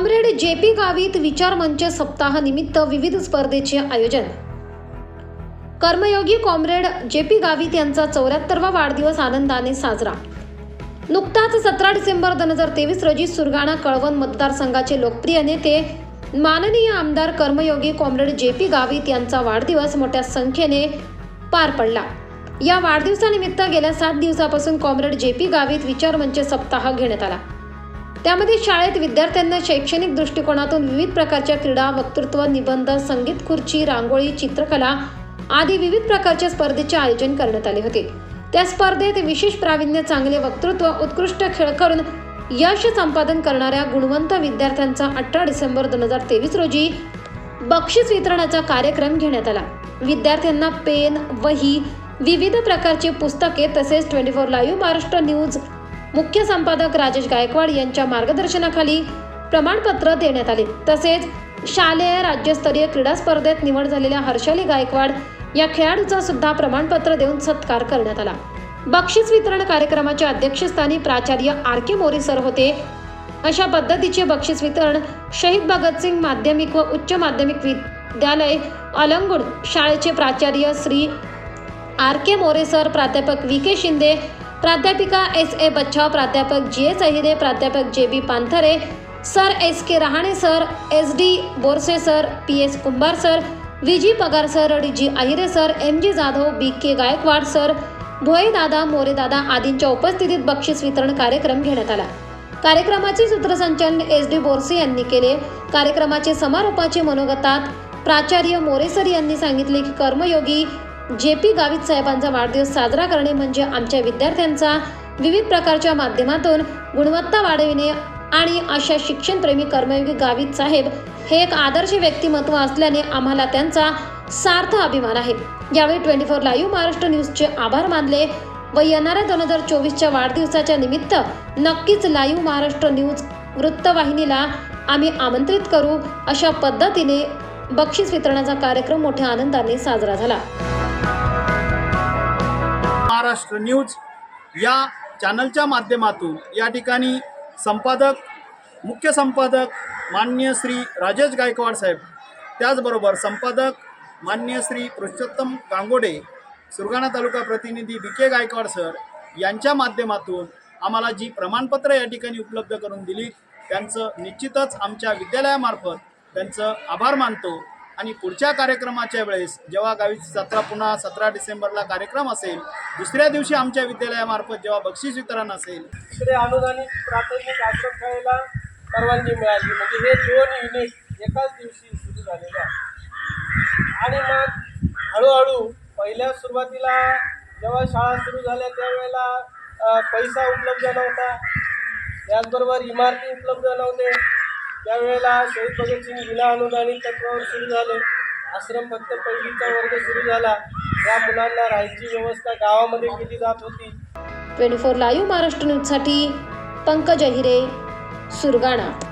Comrade J P Gavit विचार मंच विविध स्पर्धेचे आयोजन. कर्मयोगी कॉम्रेड जे पी गावित यांचा चौऱ्याहत्तरवा वाढदिवस आनंदाने साजरा. नुकताच सतरा डिसेंबर दोन हजार तेवीस रोजी सुरगाणा कळवण मतदारसंघाचे लोकप्रिय नेते माननीय आमदार कर्मयोगी कॉम्रेड जे पी गावित यांचा वाढदिवस मोठ्या संख्येने पार पडला. या वाढदिवसानिमित्त गेल्या सात दिवसापासून कॉम्रेड जे पी गावित विचार मंच सप्ताह घेण्यात आला. त्यामध्ये शाळेत विद्यार्थ्यांना शैक्षणिक दृष्टिकोनातून विविध प्रकारच्या क्रीडा वक्तृत्व निबंध संगीत खुर्ची रांगोळी चित्रकला आदी विविध प्रकारच्या स्पर्धेचे आयोजन करण्यात आले होते. त्या स्पर्धेत विशेष प्रावीण्य चांगले वक्तृत्व उत्कृष्ट खेळ करून यश संपादन करणाऱ्या गुणवंत विद्यार्थ्यांचा अठरा डिसेंबर दोन हजार तेवीस रोजी बक्षीस वितरणाचा कार्यक्रम घेण्यात आला. विद्यार्थ्यांना पेन वही विविध प्रकारची पुस्तके तसेच twenty four live Maharashtra news मुख्य संपादक राजेश गायकवाड यांच्या मार्गदर्शनाखाली प्रमाणपत्र देण्यात आले. तसेच शालेय राज्यस्तरीय क्रीडा स्पर्धेत निवड झालेल्या हर्षाली गायकवाड या खेळाडूचा सुद्धा प्रमाणपत्र देऊन सत्कार करण्यात आला. बक्षीस वितरण कार्यक्रमाच्या अध्यक्षस्थानी प्राचार्य आर के मोरे सर होते. अशा पद्धतीचे बक्षीस वितरण शहीद भगतसिंग माध्यमिक व उच्च माध्यमिक विद्यालय अलंगुड शाळेचे प्राचार्य Shri R K More sir प्राध्यापक व्ही के शिंदे प्राध्यापिका एस ए बच्छाव प्राध्यापक जी एस अहिरे प्राध्यापक J B Panthare sir S K Rahane sir S D Borse sir P S Kumbhar sir V G Pagar sir D G Ahire sir M G Jadhav B K Gaikwad sir Bhoye दादा मोरे दादा आदींच्या उपस्थितीत बक्षीस वितरण कार्यक्रम घेण्यात आला. कार्यक्रमाचे सूत्रसंचालन एस डी बोरसे यांनी केले. कार्यक्रमाचे समारोपाचे मनोगतात प्राचार्य मोरेसर यांनी सांगितले की कर्मयोगी जे पी गावित साहेबांचा वाढदिवस साजरा करणे म्हणजे आमच्या विद्यार्थ्यांचा विविध प्रकारच्या माध्यमातून गुणवत्ता वाढविणे आणि अशा शिक्षणप्रेमी कर्मयोगी गावित साहेब हे एक आदर्श व्यक्तिमत्व असल्याने आम्हाला त्यांचा सार्थ अभिमान आहे. यावेळी ट्वेंटी फोर लाईव्ह महाराष्ट्र न्यूजचे आभार मानले व येणाऱ्या दोन हजार चोवीसच्या वाढदिवसाच्या निमित्त नक्कीच लाईव्ह महाराष्ट्र न्यूज वृत्तवाहिनीला आम्ही आमंत्रित करू अशा पद्धतीने बक्षीस वितरणाचा कार्यक्रम मोठ्या आनंदाने साजरा झाला. महाराष्ट्र न्यूज या चॅनलच्या माध्यमातून या ठिकाणी संपादक मुख्य संपादक मान्य श्री राजेश गायकवाड साहेब त्याचबरोबर संपादक मान्य श्री पुरुषोत्तम गांगोडे सुरगाणा तालुका प्रतिनिधी बी के गायकवाड सर यांच्या माध्यमातून आम्हाला जी प्रमाणपत्र या ठिकाणी उपलब्ध करून दिली त्यांचं निश्चितच आमच्या विद्यालयामार्फत त्यांचं आभार मानतो. आणि पुढच्या कार्यक्रमाच्या वेळेस जेव्हा गावीची सतरा पुन्हा सतरा डिसेंबरला कार्यक्रम असेल दुसऱ्या दिवशी आमच्या विद्यालयामार्फत जेव्हा बक्षीस वितरण असेल तिकडे अनुदानित प्राथमिक आश्रम शाळेला परवानगी मिळाली. म्हणजे हे दोन युनिट एकाच दिवशी सुरू झालेले आहे आणि मग हळूहळू पहिल्या सुरुवातीला जेव्हा शाळा सुरू झाल्या त्यावेळेला पैसा उपलब्ध नव्हता. त्याचबरोबर इमारती उपलब्ध नव्हते. त्यावेळेला शहीद भगतसिंग विला अनुदानित तत्वावर सुरू झाले. आश्रम फक्त पहिलीचा वर्ग सुरू झाला. या मुलांना राहायची व्यवस्था गावामध्ये केली जात होती. ट्वेंटी फोर लाईव्ह महाराष्ट्र न्यूजसाठी पंकज अहिरे सुरगाणा.